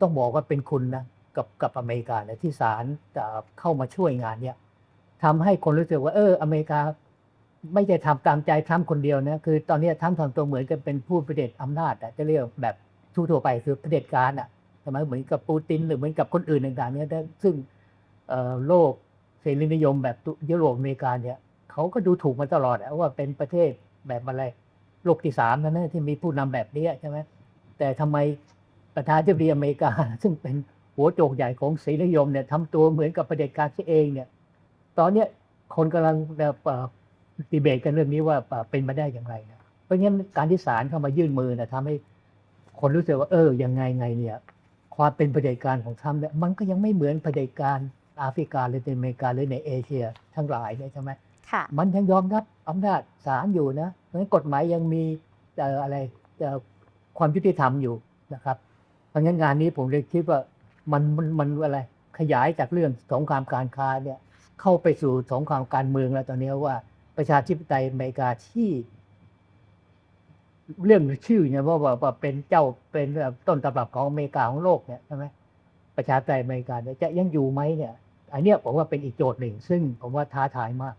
ต้องบอกว่าเป็นคุณนะกับกับอเมริกาเนี่ยที่ศาลจะเข้ามาช่วยงานเนี่ยทำให้คนรู้สึกว่า เออ อเมริกาไม่ได้ทำตามใจทรัมคนเดียวนะคือตอนนี้ทรัมทำตัวเหมือนกับเป็นผู้ประเผด็จอำนาจจะเรียกแบบทั่วๆไปคือเผด็จการอะใช่ไหมเหมือนกับปูตินหรือเหมือนกับคนอื่นต่างๆเนี่ยซึ่งโลกเสรีนิยมแบบยุโรปอเมริกาเนี่ยเขาก็ดูถูกมาตลอดว่าเป็นประเทศแบบอะไรโลกที่สามนั่นนะที่มีผู้นำแบบนี้ใช่ไหมแต่ทำไม ประธานาธิบดีอเมริกา ซึ่งเป็นหัวโจกใหญ่ของเสรีนิยมเนี่ยทำตัวเหมือนกับประเผด็จการซะเองเนี่ยตอนเนี้ยคนกำลังแบบเอ่อดีเบตกันเรื่องนี้ว่าเอ่อเป็นมาได้อย่างไรนะเพราะงั้นการที่ศาลเข้ามายื่นมือนะทำให้คนรู้สึกว่าเออยังไงไงเนี่ยความเป็นเผด็จการของทรัมป์เนี่ยมันก็ยังไม่เหมือนเผด็จการแอฟริกาหรือในอเมริกาหรือในเอเชีย ทั้งหลายเนี่ยใช่ไหมค่ะมันยังยอมรับอำนาจศาลอยู่นะเพราะฉะนั้นกฎหมายยังมีเอ่ออะไรเอ่อความยุติธรรมอยู่นะครับ เพราะงั้นงานนี้ผมเลยคิดว่ามันมันมันอะไรขยายจากเรื่องสงครามการค้าเนี่ยเข้าไปสู่สงครามการเมืองแล้วตอนนี้ว่าประชาธิปไตยอเมริกาที่ เรื่องชื่อเนี่ยว่าว่าเป็นเจ้าเป็นต้นตำรับของอเมริกาของโลกเนี่ยใช่ไหมประชาธิปไตยอเมริกาจะยังอยู่ไหมเนี่ยอันเนี้ยผมว่าเป็นอีกโจทย์หนึ่ง ซึ่งผมว่าท้าทายมาก